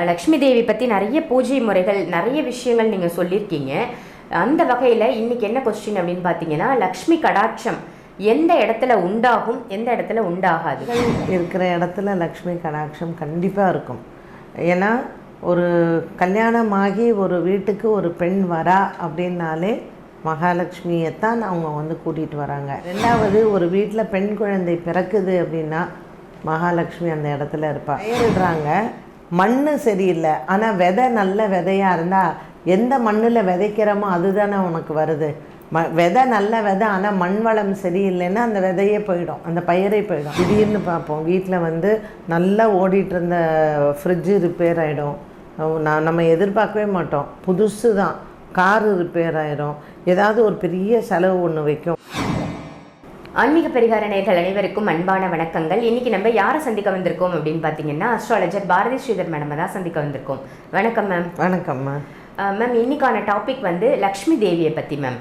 லக்ஷ்மி தேவி பற்றி நிறைய பூஜை முறைகள் நிறைய விஷயங்கள் நீங்கள் சொல்லியிருக்கீங்க. அந்த வகையில் இன்றைக்கி என்ன கொஸ்டின் அப்படின்னு பார்த்தீங்கன்னா லக்ஷ்மி கடாட்சம் எந்த இடத்துல உண்டாகும் எந்த இடத்துல உண்டாகாது? இருக்கிற இடத்துல லக்ஷ்மி கடாட்சம் கண்டிப்பாக இருக்கும். ஏன்னா ஒரு கல்யாணமாகி ஒரு வீட்டுக்கு ஒரு பெண் வரா அப்படின்னாலே மகாலட்சுமியைத்தான் அவங்க வந்து கூட்டிகிட்டு வராங்க. ரெண்டாவது ஒரு வீட்டில் பெண் குழந்தை பிறக்குது அப்படின்னா மகாலட்சுமி அந்த இடத்துல இருப்பாள் பயிரிடுறாங்க. மண் சரியில்லை. ஆனால் விதை நல்ல விதையாக இருந்தால் எந்த மண்ணில் விதைக்கிறோமோ அதுதானே உனக்கு வருது. ம விதை நல்ல விதை ஆனால் மண் வளம் சரியில்லைன்னா அந்த விதையே போயிடும். அந்த பயிரே போயிடும். திடீர்னு பார்ப்போம். வீட்டில் வந்து நல்லா ஓடிட்டு இருந்த ஃப்ரிட்ஜு ரிப்பேர் ஆகிடும் நான் நம்ம எதிர்பார்க்கவே மாட்டோம். புதுசு தான் காரு ரிப்பேர் ஆயிரும். ஏதாவது ஒரு பெரிய செலவு ஒன்று வைக்கும். ஆன்மீக பரிகார நேர்கள் அனைவருக்கும் அன்பான வணக்கங்கள். இன்னைக்கு நம்ம யாரை சந்திக்க வந்திருக்கோம் அப்படின்னு பார்த்தீங்கன்னா அஸ்ட்ராலஜர் பாரதி ஸ்ரீதர் மேடம் தான் சந்திக்க வந்திருக்கோம். வணக்கம் மேம் வணக்கம்மா மேம் இன்னைக்கான டாபிக் வந்து லக்ஷ்மி தேவியை பற்றி மேம்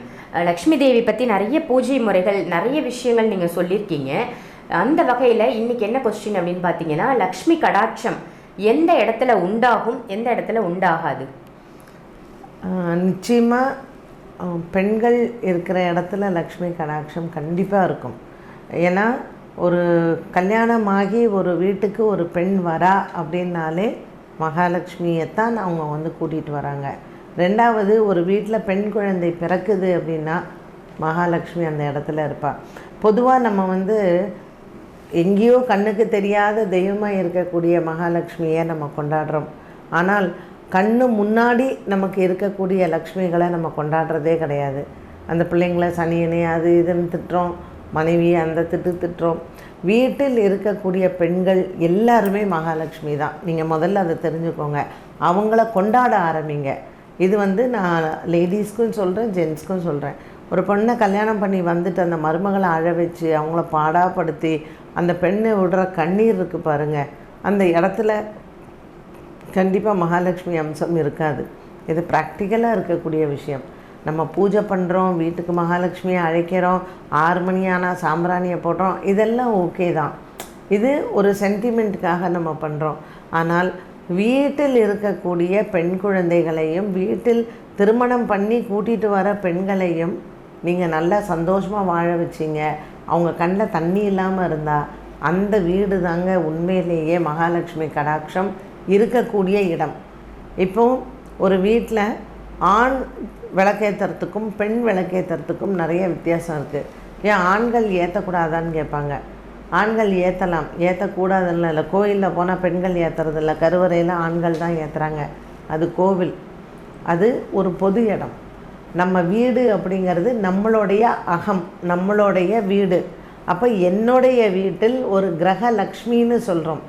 லக்ஷ்மி தேவி பற்றி நிறைய பூஜை முறைகள் நிறைய விஷயங்கள் நீங்கள் சொல்லியிருக்கீங்க. அந்த வகையில் இன்னைக்கு என்ன கொஸ்டின் அப்படின்னு பார்த்தீங்கன்னா லக்ஷ்மி கடாட்சம் எந்த இடத்துல உண்டாகும் எந்த இடத்துல உண்டாகாது? நிச்சயமாக பெண்கள் இருக்கிற இடத்துல லக்ஷ்மி கடாட்சம் கண்டிப்பாக இருக்கும். ஏன்னா ஒரு கல்யாணமாகி ஒரு வீட்டுக்கு ஒரு பெண் வரா அப்படின்னாலே மகாலட்சுமியைத்தான் அவங்க வந்து கூட்டிகிட்டு வராங்க. ரெண்டாவது ஒரு வீட்டில் பெண் குழந்தை பிறக்குது அப்படின்னா மகாலட்சுமி அந்த இடத்துல இருப்பாள் பொதுவாக நம்ம வந்து எங்கேயோ கண்ணுக்கு தெரியாத தெய்வமாக இருக்கக்கூடிய மகாலட்சுமியை நம்ம கொண்டாடுறோம். ஆனால் கண்ணு முன்னாடி நமக்கு இருக்கக்கூடிய லக்ஷ்மிகளை நம்ம கொண்டாடுறதே கிடையாது. அந்த பிள்ளைங்கள சனியனே அது இதுன்னு திட்டுறோம். மனைவி அந்த திட்டு திட்டுறோம். வீட்டில் இருக்கக்கூடிய பெண்கள் எல்லாருமே மகாலட்சுமி தான். நீங்கள் முதல்ல அதை தெரிஞ்சுக்கோங்க. அவங்கள கொண்டாட ஆரம்பிங்க. இது வந்து நான் லேடிஸ்க்கும் சொல்கிறேன் ஜென்ஸ்க்கும் சொல்கிறேன் ஒரு பொண்ணை கல்யாணம் பண்ணி வந்துட்டு அந்த மருமகளை அழ வச்சு அவங்கள பாடாப்படுத்தி அந்த பெண்ணை விடுற கண்ணீர் இருக்குது பாருங்கள் அந்த இடத்துல கண்டிப்பாக மகாலட்சுமி அம்சம் இருக்காது. இது ப்ராக்டிக்கலாக இருக்கக்கூடிய விஷயம். நம்ம பூஜை பண்ணுறோம் வீட்டுக்கு மகாலட்சுமியை அழைக்கிறோம் ஆறு மணி ஆனால் சாம்பிராணியை போடுறோம் இதெல்லாம் ஓகே தான். இது ஒரு சென்டிமெண்ட்டுக்காக நம்ம பண்ணுறோம் ஆனால் வீட்டில் இருக்கக்கூடிய பெண் குழந்தைகளையும் வீட்டில் திருமணம் பண்ணி கூட்டிகிட்டு வர பெண்களையும் நீங்கள் நல்லா சந்தோஷமாக வாழ வச்சிங்க. அவங்க கண்ணில் தண்ணி இல்லாமல் இருந்தால் அந்த வீடு தாங்க உண்மையிலேயே மகாலட்சுமி கடாட்சம். இருக்கக்கூடிய இடம். இப்போ ஒரு வீட்டில் ஆண் விளக்கேற்றுறதுக்கும் பெண் விளக்கேற்றுறதுக்கும் நிறைய வித்தியாசம் இருக்குது ஏன் ஆண்கள் ஏற்றக்கூடாதான்னு கேட்பாங்க. ஆண்கள் ஏற்றலாம் ஏற்றக்கூடாதுன்னு இல்லை. கோயிலில் போனால் பெண்கள் ஏற்றுறதில்ல கருவறையில் ஆண்கள் தான் ஏற்றுறாங்க அது கோவில். அது ஒரு பொது இடம். நம்ம வீடு அப்படிங்கிறது நம்மளுடைய அகம் நம்மளுடைய வீடு. அப்போ என்னுடைய வீட்டில் ஒரு கிரக லக்ஷ்மின்னு சொல்கிறோம்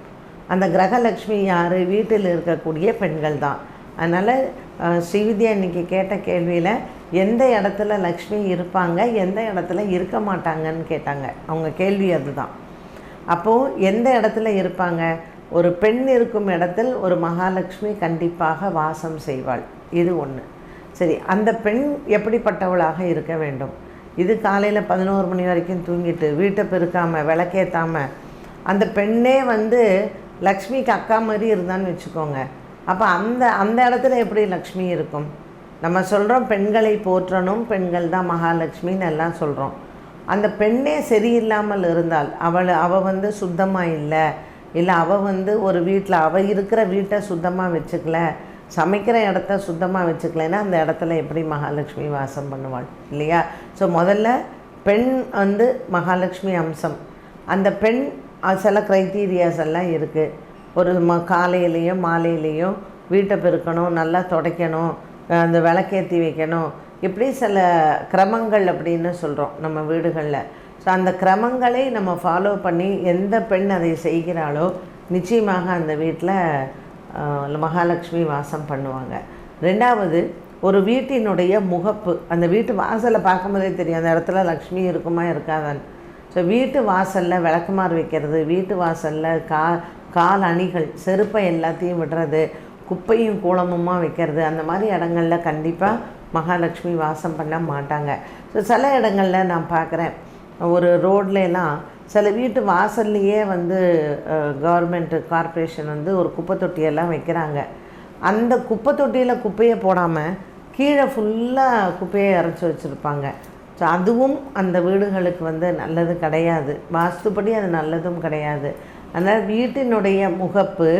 அந்த கிரகலக்ஷ்மி யார்? வீட்டில் இருக்கக்கூடிய பெண்கள் தான். அதனால் ஸ்ரீவித்யா இன்றைக்கி கேட்ட கேள்வியில் எந்த இடத்துல லக்ஷ்மி இருப்பாங்க? எந்த இடத்துல இருக்க மாட்டாங்கன்னு கேட்டாங்க. அவங்க கேள்வி அதுதான். அப்போது எந்த இடத்துல இருப்பாங்க? ஒரு பெண் இருக்கும் இடத்தில் ஒரு மகாலட்சுமி கண்டிப்பாக வாசம் செய்வாள். இது ஒன்று சரி அந்த பெண் எப்படிப்பட்டவளாக இருக்க வேண்டும்? இது காலையில் பதினோரு மணி வரைக்கும் தூங்கிட்டு வீட்டை பெருக்காமல் விளக்கேற்றாமல் அந்த பெண்ணே வந்து லக்ஷ்மிக்கு அக்கா மாதிரி இருந்தான்னு வச்சுக்கோங்க. அப்போ அந்த அந்த இடத்துல எப்படி லக்ஷ்மி இருக்கும்? நம்ம சொல்கிறோம் பெண்களை போற்றணும் பெண்கள் தான் மகாலட்சுமின்னு எல்லாம் சொல்கிறோம் அந்த பெண்ணே சரியில்லாமல் இருந்தால் அவள் அவள் வந்து சுத்தமாக இல்லை இல்லை அவள் வந்து ஒரு வீட்டில் அவள் இருக்கிற வீட்டை சுத்தமாக வச்சுக்கல சமைக்கிற இடத்த சுத்தமாக வச்சுக்கலைன்னா அந்த இடத்துல எப்படி மகாலட்சுமி வாசம் பண்ணுவாள் இல்லையா? ஸோ முதல்ல பெண் வந்து மகாலட்சுமி அம்சம். அந்த பெண் சில க்ரைட்டீரியாஸ் எல்லாம் இருக்குது ஒரு ம காலையிலையும் மாலையிலையும் வீட்டை பெருக்கணும் நல்லா துடைக்கணும் அந்த விளக்கேற்றி வைக்கணும். இப்படி சில கிரமங்கள் அப்படின்னு சொல்கிறோம் நம்ம வீடுகளில். ஸோ அந்த கிரமங்களை நம்ம ஃபாலோ பண்ணி எந்த பெண் அதை செய்கிறாளோ நிச்சயமாக அந்த வீட்டில் மகாலட்சுமி வாசம் பண்ணுவாங்க. ரெண்டாவது ஒரு வீட்டினுடைய முகப்பு. அந்த வீட்டு வாசலை பார்க்கும்போதே தெரியும் அந்த இடத்துல லக்ஷ்மி இருக்குமா இருக்காதான்னு. ஸோ வீட்டு வாசலில் விளக்குமாறு வைக்கிறது வீட்டு வாசலில் கா கால் அணிகள் செருப்பை எல்லாத்தையும் விடுறது குப்பையும் கூலமுமாக வைக்கிறது அந்த மாதிரி இடங்களில் கண்டிப்பாக மகாலட்சுமி வாசம் பண்ண மாட்டாங்க. ஸோ சில இடங்களில் நான் பார்க்குறேன் ஒரு ரோட்லலாம் சில வீட்டு வாசல்லையே வந்து கவர்மெண்ட்டு கார்ப்பரேஷன் வந்து ஒரு குப்பை தொட்டியெல்லாம் வைக்கிறாங்க. அந்த குப்பை தொட்டியில் குப்பையை போடாமல் கீழே ஃபுல்லாக குப்பையை இறச்சி வச்சுருப்பாங்க. ஸோ அதுவும் அந்த வீடுகளுக்கு வந்து நல்லது கிடையாது. வாஸ்துப்படி அது நல்லதும் கிடையாது. அதனால் வீட்டினுடைய முகப்பு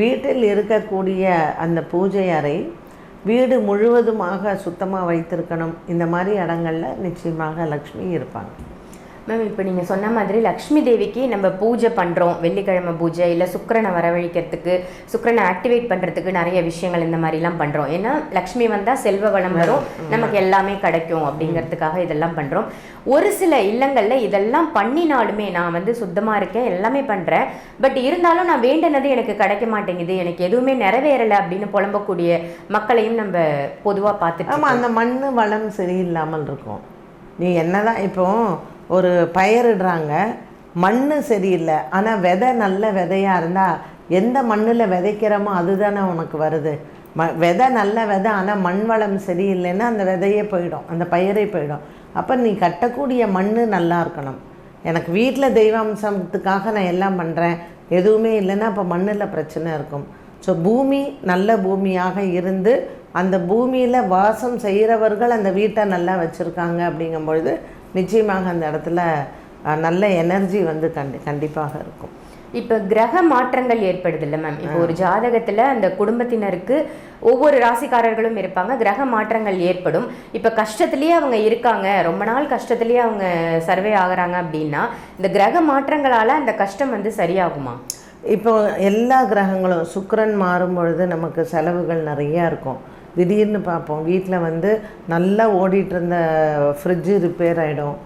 வீட்டில் இருக்கக்கூடிய அந்த பூஜை அறை வீடு முழுவதுமாக சுத்தமாக வைத்திருக்கணும். இந்த மாதிரி இடங்களில் நிச்சயமாக லக்ஷ்மி இருப்பாங்க. மேம் இப்போ நீங்கள் சொன்ன மாதிரி லக்ஷ்மி தேவிக்கு நம்ம பூஜை பண்ணுறோம் வெள்ளிக்கிழமை பூஜை இல்லை சுக்கிரனை வரவழைக்கிறதுக்கு சுக்கிரனை ஆக்டிவேட் பண்ணுறதுக்கு நிறைய விஷயங்கள் இந்த மாதிரிலாம் பண்ணுறோம் ஏன்னா லக்ஷ்மி வந்தால் செல்வ வளம் வரும். நமக்கு எல்லாமே கிடைக்கும் அப்படிங்கிறதுக்காக இதெல்லாம் பண்ணுறோம் ஒரு சில இல்லங்களில் இதெல்லாம் பண்ணினாலுமே நான் வந்து சுத்தமாக இருக்கேன் எல்லாமே பண்ணுறேன் பட் இருந்தாலும் நான் வேண்டினது எனக்கு கிடைக்க மாட்டேங்குது. எனக்கு எதுவுமே நிறைவேறலை அப்படின்னு புலம்பக்கூடிய மக்களையும் நம்ம பொதுவாக பார்த்துட்டு ஆமாம் அந்த மண் வளம் சரியில்லாமல் இருக்கும். நீ என்னதான் இப்போ ஒரு பயிரிடுறாங்க. மண் சரியில்லை. ஆனால் விதை நல்ல விதையாக இருந்தால் எந்த மண்ணில் விதைக்கிறோமோ அதுதானே உனக்கு வருது. ம விதை நல்ல விதை ஆனால் மண் வளம் சரியில்லைன்னா அந்த விதையே போயிடும். அந்த பயிரே போயிடும். அப்போ நீ கட்டக்கூடிய மண் நல்லா இருக்கணும். எனக்கு வீட்டில் தெய்வாம்சத்துக்காக நான் எல்லாம் பண்ணுறேன் எதுவுமே இல்லைன்னா அப்போ மண்ணில் பிரச்சனை இருக்கும். ஸோ பூமி நல்ல பூமியாக இருந்து அந்த பூமியில் வாசம் செய்கிறவர்கள் அந்த வீட்டை நல்லா வச்சுருக்காங்க அப்படிங்கும்பொழுது நிச்சயமாக அந்த இடத்துல நல்ல எனர்ஜி வந்து கண்டி கண்டிப்பாக இருக்கும். இப்போ கிரக மாற்றங்கள் ஏற்படுது இல்லை மேம் இப்போ ஒரு ஜாதகத்துல அந்த குடும்பத்தினருக்கு ஒவ்வொரு ராசிக்காரர்களும் இருப்பாங்க கிரக மாற்றங்கள் ஏற்படும். இப்போ கஷ்டத்திலேயே அவங்க இருக்காங்க ரொம்ப நாள் கஷ்டத்திலேயே அவங்க சர்வே ஆகுறாங்க அப்படின்னா இந்த கிரக மாற்றங்களால அந்த கஷ்டம் வந்து சரியாகுமா? இப்போ எல்லா கிரகங்களும் சுக்கிரன் மாறும் பொழுது நமக்கு செலவுகள் நிறையா இருக்கும். திடீர்னு பார்ப்போம். வீட்டில் வந்து நல்லா ஓடிட்டு இருந்த ஃப்ரிட்ஜு ரிப்பேர் ஆகிடும்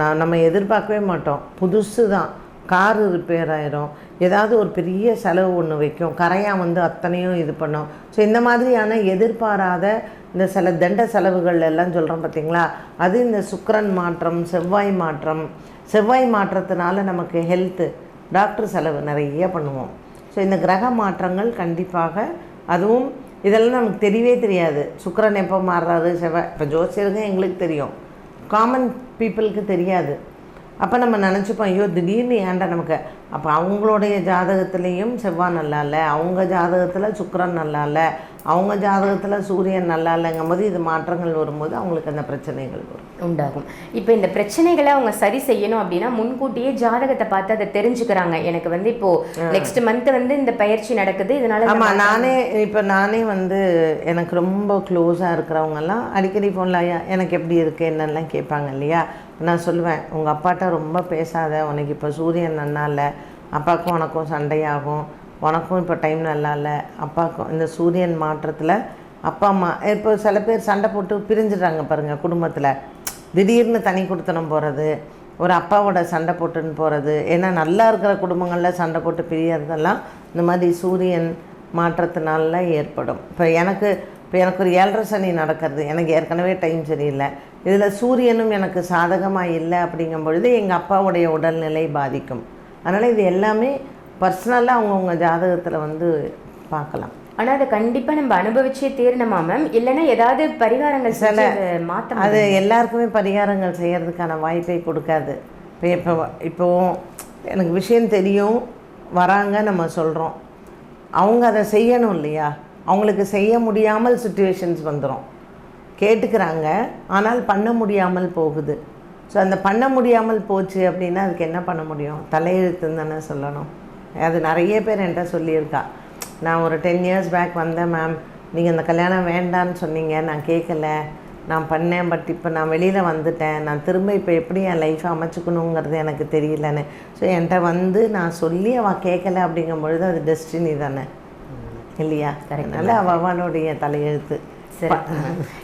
நான் நம்ம எதிர்பார்க்கவே மாட்டோம். புதுசு தான் காரு ரிப்பேர் ஆயிரும். ஏதாவது ஒரு பெரிய செலவு ஒன்று வைக்கும். கரையாக வந்து அத்தனையும் இது பண்ணும். ஸோ இந்த மாதிரியான எதிர்பாராத இந்த சில தண்ட செலவுகள் எல்லாம் சொல்கிறோம் பார்த்தீங்களா அது இந்த சுக்கரன் மாற்றம் செவ்வாய் மாற்றம். செவ்வாய் மாற்றத்தினால நமக்கு ஹெல்த்து டாக்டர் செலவு நிறைய பண்ணுவோம். ஸோ இந்த கிரக மாற்றங்கள் கண்டிப்பாக அதுவும் இதெல்லாம் நமக்கு தெரியவே தெரியாது. சுக்கரன் எப்போ மாறுறாரு செவ்வாய் இப்போ ஜோசியருங்க எங்களுக்கு தெரியும். காமன் பீப்புளுக்கு தெரியாது. அப்போ நம்ம நினச்சிப்போம் ஐயோ திடீர்னு ஏன்டா நமக்கு? அப்போ அவங்களுடைய ஜாதகத்துலேயும் செவ்வாய் நல்லா இல்லை அவங்க ஜாதகத்தில் சுக்கரன் நல்லா இல்லை அவங்க ஜாதகத்தில் சூரியன் நல்லா இல்லைங்கும் போது இது மாற்றங்கள் வரும்போது அவங்களுக்கு அந்த பிரச்சனைகள் வரும். உண்டாகும். இப்போ இந்த பிரச்சனைகளை அவங்க சரி செய்யணும் அப்படின்னா முன்கூட்டியே ஜாதகத்தை பார்த்து அதை தெரிஞ்சுக்கிறாங்க. எனக்கு வந்து இப்போ நெக்ஸ்ட் மந்த் வந்து இந்த பயிற்சி நடக்குது இதனால ஆமாம் நானே இப்போ நானே வந்து எனக்கு ரொம்ப க்ளோஸாக இருக்கிறவங்கெல்லாம் அடிக்கடி ஃபோனில் ஐயா எனக்கு எப்படி இருக்குது என்னெல்லாம் கேட்பாங்க இல்லையா? நான் சொல்லுவேன் உங்கள் அப்பாட்ட ரொம்ப பேசாத உனக்கு இப்போ சூரியன் நல்லா இல்லை அப்பாவுக்கும் உனக்கும் சண்டையாகும் உனக்கும் இப்போ டைம் நல்லா இல்லை. அப்பாவுக்கும் இந்த சூரியன் மாற்றத்தில் அப்பா அம்மா இப்போ சில பேர் சண்டை போட்டு பிரிஞ்சிடுறாங்க பாருங்கள் குடும்பத்தில். திடீர்னு தனி கொடுத்தனம் போகிறது ஒரு அப்பாவோட சண்டை போட்டுன்னு போகிறது ஏன்னா நல்லா இருக்கிற குடும்பங்களில் சண்டை போட்டு பிரியறதெல்லாம் இந்த மாதிரி சூரியன் மாற்றத்தினால ஏற்படும். இப்போ எனக்கு இப்போ எனக்கு ஒரு ஏழரை சனி நடக்கிறது எனக்கு ஏற்கனவே டைம் சரியில்லை. இதில் சூரியனும் எனக்கு சாதகமாக இல்லை அப்படிங்கும் பொழுது எங்கள் அப்பாவுடைய உடல்நிலை பாதிக்கும். அதனால் இது எல்லாமே பர்சனலாக அவங்கவுங்க ஜாதகத்தில் வந்து பார்க்கலாம் ஆனா அதை கண்டிப்பா நம்ம அனுபவிச்சே தீரணுமா மேம் இல்லைன்னா ஏதாவது பரிகாரங்கள் அதை மாத்த அது எல்லாருக்குமே பரிகாரங்கள் செய்கிறதுக்கான வாய்ப்பை கொடுக்காது. இப்போ இப்போ இப்போ எனக்கு விஷயம் தெரியும். வராங்க நம்ம சொல்கிறோம் அவங்க அதை செய்யணும் இல்லையா? அவங்களுக்கு செய்ய முடியாமல் சுச்சுவேஷன்ஸ் வந்துடும் கேட்டுக்கிறாங்க. ஆனால் பண்ண முடியாமல் போகுது. ஸோ அந்த பண்ண முடியாமல் போச்சு அப்படின்னா அதுக்கு என்ன பண்ண முடியும்? தலையெழுத்துன்னு தானே சொல்லணும். அது நிறைய பேர் என்கிட்ட சொல்லியிருக்கா. நான் ஒரு டென் இயர்ஸ் பேக் வந்தேன் மேம் நீங்கள் இந்த கல்யாணம் வேண்டான்னு சொன்னீங்க. நான் கேட்கல. நான் பண்ணேன் பட் இப்போ நான் வெளியில் வந்துட்டேன். நான் திரும்ப இப்போ எப்படி என் லைஃப்பை அமைச்சுக்கணுங்கிறது எனக்கு தெரியலன்னு. ஸோ என்கிட்ட வந்து நான் சொல்லி அவள் கேட்கல அப்படிங்கும் பொழுது அது டெஸ்டினி தானே. இல்லையா? அதனால அவள் அவளுடைய தலையெழுத்து. சரி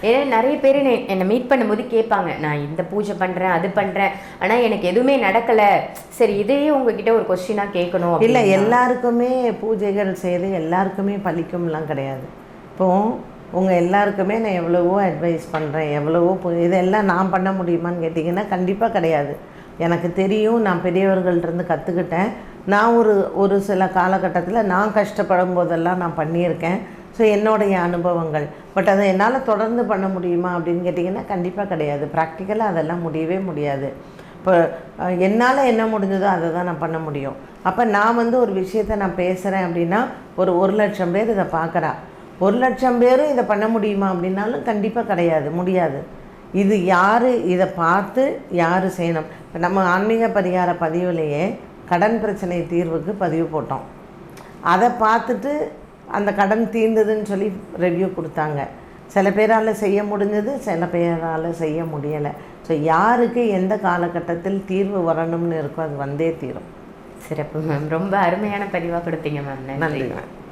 ஏன்னா நிறைய பேர் என்னை- மீட் பண்ணும்போது கேட்பாங்க நான் இந்த பூஜை பண்றேன் அது பண்றேன். ஆனா எனக்கு எதுவுமே நடக்கல. சரி இதையே உங்ககிட்ட ஒரு கொஸ்டினா கேட்கணும் இல்லை. எல்லாருக்குமே பூஜைகள் செய்து எல்லாருக்குமே பலிக்கும்லாம் கிடையாது. இப்போ உங்கள் எல்லாருக்குமே நான் எவ்வளவோ அட்வைஸ் பண்ணுறேன் எவ்வளவோ இதெல்லாம் நான் பண்ண முடியுமான்னு கேட்டிங்கன்னா கண்டிப்பாக கிடையாது. எனக்கு தெரியும் நான் பெரியவர்கள்ட்டேருந்து கற்றுக்கிட்டேன் நான் ஒரு ஒரு சில காலகட்டத்தில் நான் கஷ்டப்படும் போதெல்லாம் நான் பண்ணியிருக்கேன். ஸோ என்னுடைய அனுபவங்கள். பட் அதை என்னால் தொடர்ந்து பண்ண முடியுமா அப்படின்னு கேட்டிங்கன்னா கண்டிப்பாக கிடையாது. ப்ராக்டிக்கலாக அதெல்லாம் முடியவே முடியாது. இப்போ என்னால் என்ன முடிஞ்சதோ அதை தான் நான் பண்ண முடியும். அப்போ நான் வந்து ஒரு விஷயத்தை நான் பேசுகிறேன் அப்படின்னா ஒரு ஒரு லட்சம் பேர் இதை பார்க்குறா. ஒரு லட்சம் பேரும் இதை பண்ண முடியுமா அப்படின்னாலும் கண்டிப்பாக கிடையாது. முடியாது. இது யார்? இதை பார்த்து யார் செய்யணும்? இப்போ நம்ம ஆன்மீக பரிகார பதிவுலேயே கடன் பிரச்சனை தீர்வுக்கு பதிவு போட்டோம். அதை பார்த்துட்டு அந்த கடன் தீர்ந்ததுன்னு சொல்லி ரிவ்யூ கொடுத்தாங்க. சில பேரால் செய்ய முடிஞ்சது சில பேரால் செய்ய முடியலை. ஸோ யாருக்கு எந்த காலகட்டத்தில் தீர்வு வரணும்னு இருக்கோ அது வந்தே தீரும். சிறப்பு மேம் ரொம்ப அருமையான பதிவாக கொடுத்தீங்க மேம் நன்றி. மேம்